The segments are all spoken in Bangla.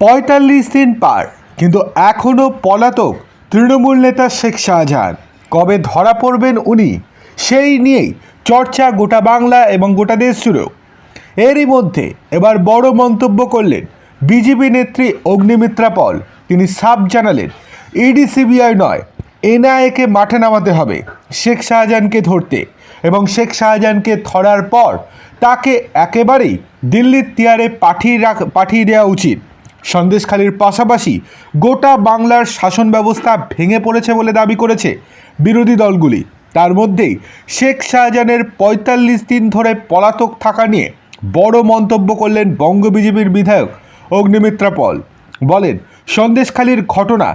পঁয়তাল্লিশ দিন পার। কিন্তু এখনও পলাতক তৃণমূল নেতা শেখ শাহজাহান। কবে ধরা পড়বেন উনি, সেই নিয়েই চর্চা গোটা বাংলা এবং গোটা দেশ জুড়েও এরই মধ্যে এবার বড় মন্তব্য করলেন বিজেপি নেত্রী অগ্নিমিত্রা পল। তিনি সাব জানালেন, ইডি সিবিআই নয়, এনআইএকে মাঠে নামাতে হবে শেখ শাহজাহানকে ধরতে। এবং শেখ শাহজাহানকে ধরার পর তাকে একেবারেই দিল্লির তিয়ারে পাঠিয়ে রাখ, পাঠিয়ে দেওয়া উচিত। সন্দেশখালীর পাশাপাশি গোটা বাংলার শাসন ব্যবস্থা ভেঙে পড়েছে বলে দাবি করেছে বিরোধী দলগুলি। তার মধ্যেই শেখ শাহজাহানের পঁয়তাল্লিশ দিন ধরে পলাতক থাকা নিয়ে বড় মন্তব্য করলেন বঙ্গ বিজেপির বিধায়ক অগ্নিমিত্রা পল। বলেন, সন্দেশখালীর ঘটনা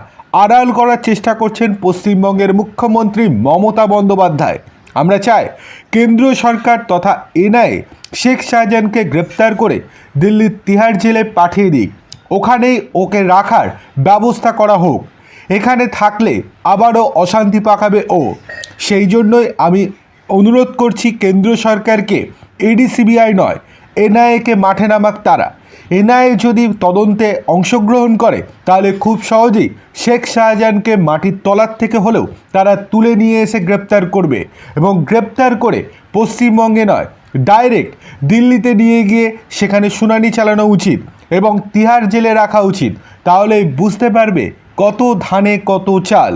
আড়াল করার চেষ্টা করছেন পশ্চিমবঙ্গের মুখ্যমন্ত্রী মমতা বন্দ্যোপাধ্যায়। আমরা চাই কেন্দ্রীয় সরকার তথা এনআইএ শেখ শাহজাহানকে গ্রেপ্তার করে দিল্লির তিহার জেলে পাঠিয়ে দিক। ওখানেই ওকে রাখার ব্যবস্থা করা হোক। এখানে থাকলে আবারও অশান্তি পাকাবে ও। সেই জন্যই আমি অনুরোধ করছি কেন্দ্রীয় সরকারকে এডিসিবিআই নয় এনআইএকে মাঠে নামাক তারা। এনআইএ যদি তদন্তে অংশগ্রহণ করে, তাহলে খুব সহজেই শেখ শাহজাহানকে মাটির তলার থেকে হলেও তারা তুলে নিয়ে এসে গ্রেপ্তার করবে এবং গ্রেপ্তার করে পশ্চিমবঙ্গে নয়, ডাইরেক্ট দিল্লিতে নিয়ে গিয়ে সেখানে শুনানি চালানো উচিত। এবং তিহার জেলে রাখা উচিত। তাহলে বুঝতে পারবে কত ধানে কত চাল।